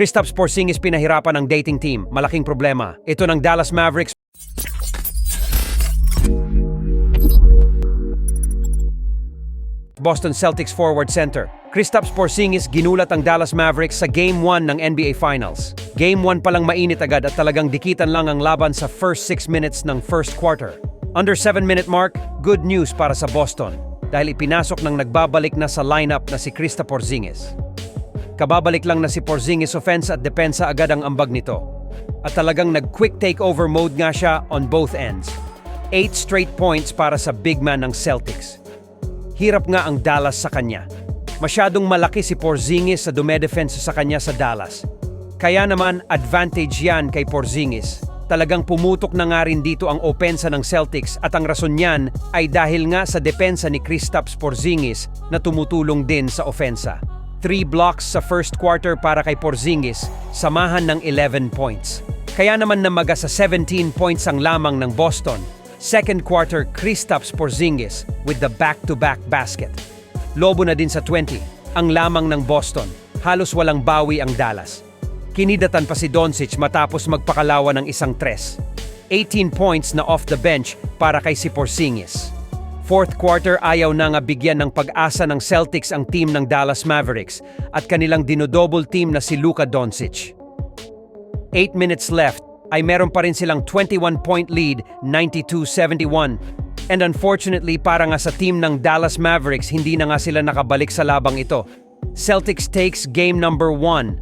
Kristaps Porzingis pinahirapan ng dating team. Malaking problema. Ito ng Dallas Mavericks Boston Celtics forward center. Kristaps Porzingis ginulat ang Dallas Mavericks sa Game 1 ng NBA Finals. Game 1 palang mainit agad at talagang dikitan lang ang laban sa first 6 minutes ng first quarter. Under 7-minute mark, good news para sa Boston dahil ipinasok ng nagbabalik na sa lineup na si Krista Porzingis. Kababalik lang na si Porzingis offense at depensa agad ang ambag nito. At talagang nag-quick takeover mode nga siya on both ends. 8 straight points para sa big man ng Celtics. Hirap nga ang Dallas sa kanya. Masyadong malaki si Porzingis sa dumedepensa sa kanya sa Dallas. Kaya naman advantage yan kay Porzingis. Talagang pumutok na nga rin dito ang opensa ng Celtics at ang rason niyan ay dahil nga sa depensa ni Kristaps Porzingis na tumutulong din sa opensa. 3 blocks sa first quarter para kay Porzingis, samahan ng 11 points. Kaya naman namaga sa 17 points ang lamang ng Boston. Second quarter, Kristaps Porzingis with the back-to-back -back basket. Lobo na din sa 20, ang lamang ng Boston. Halos walang bawi ang Dallas. Kinidatan pa si Doncic matapos magpakalawa ng isang tres. 18 points na off the bench para kay si Porzingis. Fourth quarter ayaw na nga bigyan ng pag-asa ng Celtics ang team ng Dallas Mavericks at kanilang dinodouble team na si Luka Doncic. 8 minutes left ay meron pa rin silang 21-point lead, 92-71. And unfortunately, para nga sa team ng Dallas Mavericks, hindi na nga sila nakabalik sa labang ito. Celtics takes game number 1.